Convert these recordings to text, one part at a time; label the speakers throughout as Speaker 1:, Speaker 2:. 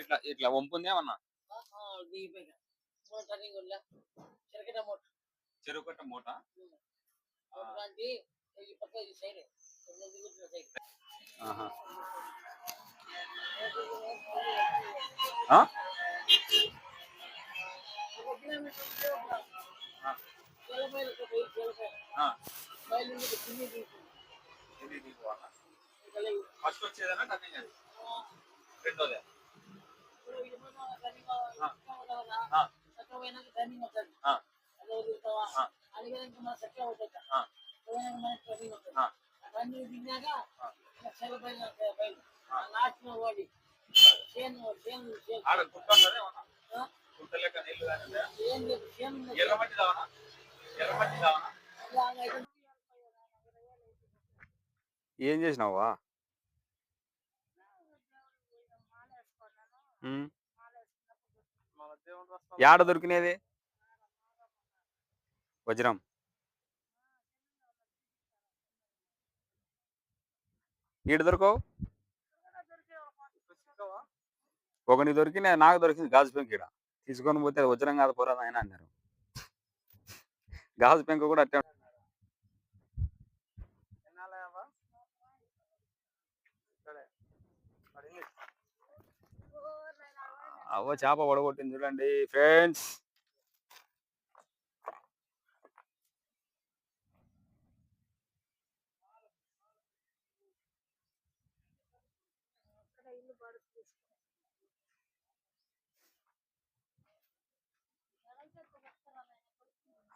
Speaker 1: ఇట్లా ఇట్లా వంపుంది ఏమన్నా? చెరువు కట్ట మూట. ఆహా. ఫస్ట్ వచ్చేదేనా టర్నింగ్ అది రెండోదే గుట్ట లెక్క కానీ? ఎర్రమట్టి దావనా ఎర్రమట్టి దావనా ఏం చేసినావా? యాడ దొరికినది? వజ్రం. ఈడ దొరకవు? ఒకని దొరికిన నాకు దొరికింది గాజు పెంకు ఈడ. తీసుకొని పోతే వజ్రం కాదు పోరాదు ఆయన అన్నారు. గాజు పెంకు కూడా అట్టే అవ్వ చేప పడగొట్టింది చూడండి ఫ్రెండ్స్.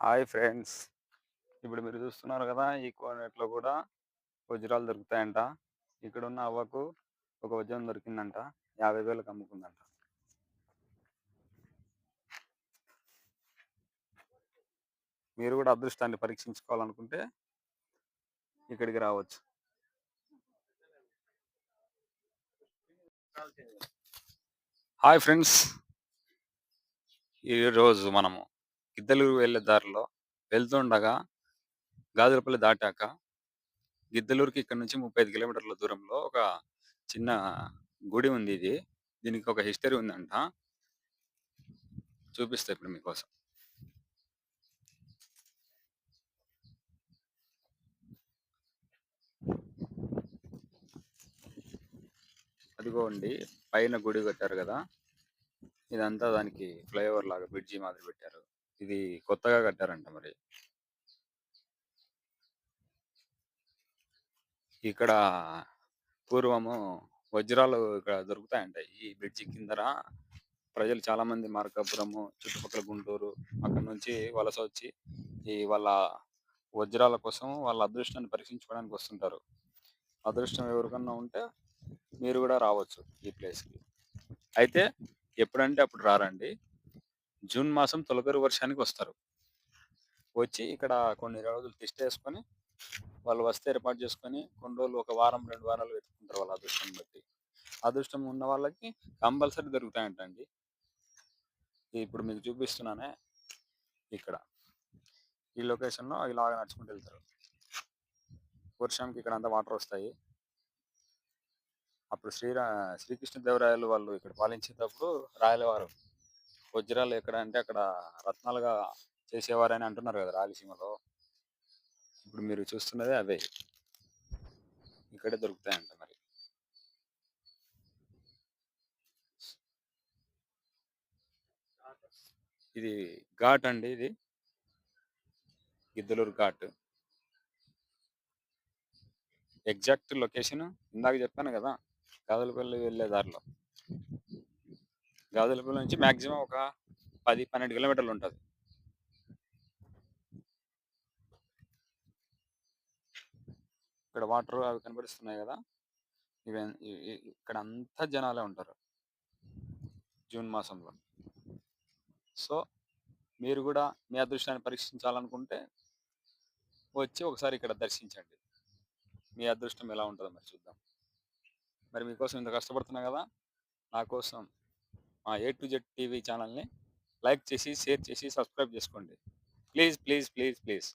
Speaker 1: Hi friends. ఇప్పుడు మీరు చూస్తున్నారు కదా ఈ కోనేట్లో కూడా వజ్రాలు దొరుకుతాయంట. ఇక్కడ ఉన్న అవ్వకు ఒక వజ్రం దొరికిందంట. యాభై వేలకు అమ్ముకుందంట. మీరు కూడా అదృష్టాన్ని పరీక్షించుకోవాలనుకుంటే ఇక్కడికి రావచ్చు. Hi friends. ఈరోజు మనము గిద్దలూరు వెళ్ళే దారిలో వెళ్తుండగా గాజులపల్లి దాటాక గిద్దలూరుకి ఇక్కడ నుంచి ముప్పై ఐదు కిలోమీటర్ల దూరంలో ఒక చిన్న గుడి ఉంది ఇది. దీనికి ఒక హిస్టరీ ఉందంట. చూపిస్తా ఇప్పుడు మీకోసం. అదిగోండి పైన గుడి కట్టారు కదా ఇదంతా దానికి ఫ్లైఓవర్ లాగా బ్రిడ్జి మాదిరి పెట్టారు. ఇది కొత్తగా కట్టారంట మరి. ఇక్కడ పూర్వము వజ్రాలు ఇక్కడ దొరుకుతాయంట ఈ బ్రిడ్జి కిందన ప్రజలు చాలా మంది మార్కాపురము చుట్టుపక్కల గుంటూరు అక్కడ నుంచి వలస వచ్చి ఈ వాళ్ళ వజ్రాల కోసం వాళ్ళ అదృష్టాన్ని పరీక్షించుకోవడానికి వస్తుంటారు. అదృష్టం ఎవరికన్నా ఉంటే మీరు కూడా రావచ్చు ఈ ప్లేస్కి. అయితే ఎప్పుడంటే అప్పుడు రారండి. జూన్ మాసం తొలకరి వర్షానికి వస్తారు. వచ్చి ఇక్కడ కొన్ని రోజులు టెస్ట్ వాళ్ళు వస్తే ఏర్పాటు చేసుకొని కొన్ని రోజులు ఒక వారం రెండు వారాలు వెతుకుంటారు వాళ్ళ అదృష్టం బట్టి. అదృష్టం ఉన్న వాళ్ళకి కంపల్సరీ దొరుకుతాయంటండి. ఇప్పుడు మీకు చూపిస్తున్నానే ఇక్కడ. ఈ లొకేషన్లో ఇలాగ నడుచుకుంటూ వెళ్తారు. వర్షంకి ఇక్కడ అంతా వాటర్ వస్తాయి. అప్పుడు శ్రీరా శ్రీకృష్ణదేవరాయలు వాళ్ళు ఇక్కడ పాలించేటప్పుడు రాయలవారు. వజ్రాలు ఎక్కడ అంటే అక్కడ రత్నాలుగా చేసేవారని అంటున్నారు కదా రాయలసీమలో. ఇప్పుడు మీరు చూస్తున్నదే అవే. ఇక్కడే దొరుకుతాయంట మరి. ఇది ఘాట్ అండి ఇది. గిద్దలూరు ఘాట్. ఎగ్జాక్ట్ లొకేషన్ ఇందాక చెప్పాను కదా. గాజులపల్లి వెళ్ళే దారిలో. గాజులపల్లి నుంచి మాక్సిమం ఒక పది పన్నెండు కిలోమీటర్లు ఉంటుంది. ఇక్కడ వాటర్ అవి కనబడిస్తున్నాయి కదా? ఇవి ఇక్కడ అంతా జనాలే ఉంటారు. జూన్ మాసంలో. సో మీరు కూడా మీ అదృష్టాన్ని పరీక్షించాలనుకుంటే వచ్చి ఒకసారి ఇక్కడ దర్శించండి. మీ అదృష్టం ఎలా ఉంటుందో మరి చూద్దాం. మరి మీకోసం ఇంత కష్టపడుతున్నా కదా! నా కోసం మా ఏ టు జెడ్ టీవీ ఛానల్ని లైక్ చేసి షేర్ చేసి సబ్స్క్రైబ్ చేసుకోండి. Please please please please.